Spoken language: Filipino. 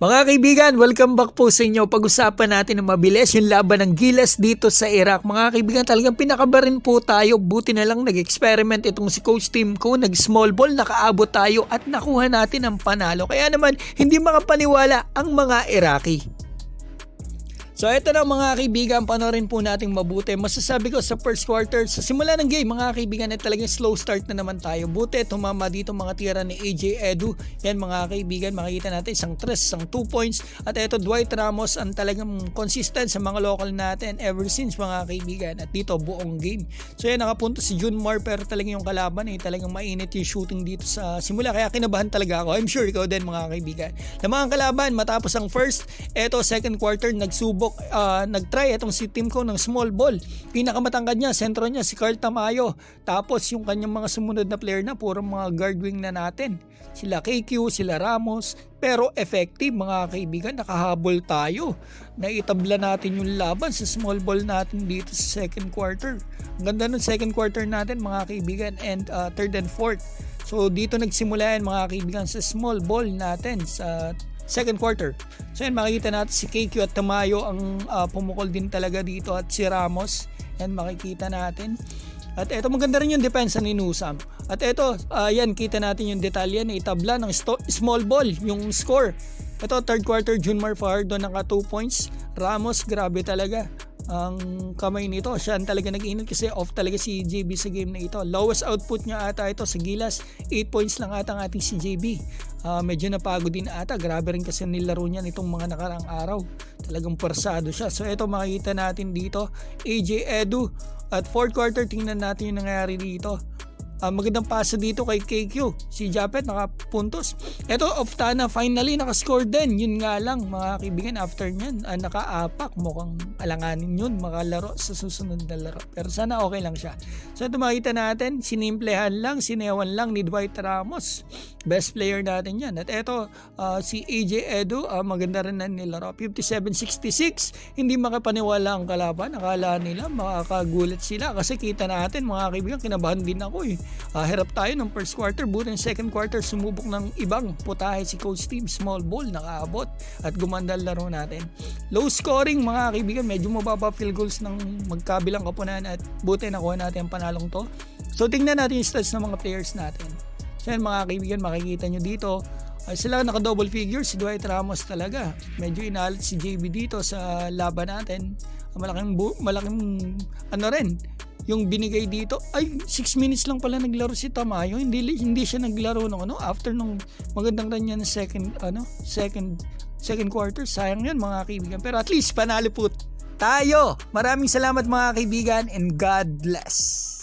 Mga kaibigan, welcome back po sa inyo. Pag-usapan natin ng mabilis yung laban ng Gilas dito sa Iraq. Mga kaibigan, talagang pinakabarin po tayo. Buti na lang nag-experiment itong si coach team ko. Nag-small ball, nakaabot tayo at nakuha natin ang panalo. Kaya naman, hindi makapaniwala ang mga Iraqi. So ito na mga kaibigan, panoorin po natin mabuti. Masasabi ko sa first quarter, sa simula ng game mga kaibigan, ay talagang slow start na naman tayo. Buti tumama dito mga tira ni AJ Edu. Yan mga kaibigan, makikita natin isang 3, isang 2 points. At ito Dwight Ramos ang talagang consistent sa mga local natin ever since mga kaibigan. At dito buong game. So yan nakapunto si June Mar pero talagang yung kalaban ay talagang mainit yung shooting dito sa simula. Kaya kinabahan talaga ako. I'm sure ikaw din mga kaibigan. Lamang ang kalaban matapos ang first, eto second quarter nagsubok uh, nag-try itong si team ko ng small ball. Pinakamatangkad niya, sentro niya si Carl Tamayo. Tapos yung kanyang mga sumunod na player na puro mga guard wing na natin. Sila KQ, sila Ramos. Pero effective mga kaibigan, nakahabol tayo. Naitabla natin yung laban sa small ball natin dito sa second quarter. Ang ganda ng second quarter natin mga kaibigan and uh, third and fourth. So dito nagsimula yan mga kaibigan sa small ball natin sa second quarter. So yan makikita natin si KQ at Tamayo ang uh, pumukol din talaga dito at si Ramos. Yan makikita natin. At ito maganda rin yung depensa ni Nusam. At ito, uh, kita natin yung detalye na itabla ng small ball, yung score. Ito third quarter Junmar Fajardo naka 2 points. Ramos grabe talaga ang kamay nito. Siya ang talaga nag-init kasi off talaga si JB sa game na ito. Lowest output niya ata ito sa Gilas. 8 points lang ata ang ating si JB. Uh, medyo napagod din ata. Grabe rin kasi nilaro niya nitong mga nakarang araw. Talagang persado siya. So ito makikita natin dito. AJ Edu. At fourth quarter tingnan natin yung nangyayari dito. Uh, magandang pasa dito kay KQ. Si Japet nakapuntos. Ito, Oftana finally nakascore din. Yun nga lang mga kaibigan after nyan. Uh, nakaapak. Mukhang alanganin yun makalaro sa susunod na laro. Pero sana okay lang siya. So ito makita natin. Sinimplehan lang, sinewan lang ni Dwight Ramos. Best player natin yan. At ito, uh, si AJ Edu. Uh, maganda rin na nilaro. 57-66. Hindi makapaniwala ang kalaban. Akala nila makakagulat sila. Kasi kita natin mga kaibigan, kinabahan din ako eh. Uh, hirap tayo ng first quarter, buti ng second quarter sumubok ng ibang putahe si coach team, small ball, nakaabot at gumanda laro natin. Low scoring mga kaibigan, medyo mababa field goals ng magkabilang kapunan at buti nakuha natin ang panalong to. So tingnan natin yung stats ng mga players natin. So yan mga kaibigan, makikita nyo dito, uh, sila naka double figure si Dwight Ramos talaga. Medyo inalit si JB dito sa laban natin. Malaking bu- malaking ano rin yung binigay dito ay 6 minutes lang pala naglaro si Tamayo. Hindi hindi siya naglaro nung ano after nung magandang run niya ng second ano second second quarter. Sayang yan mga kaibigan. Pero at least panalo po tayo. Maraming salamat mga kaibigan and God bless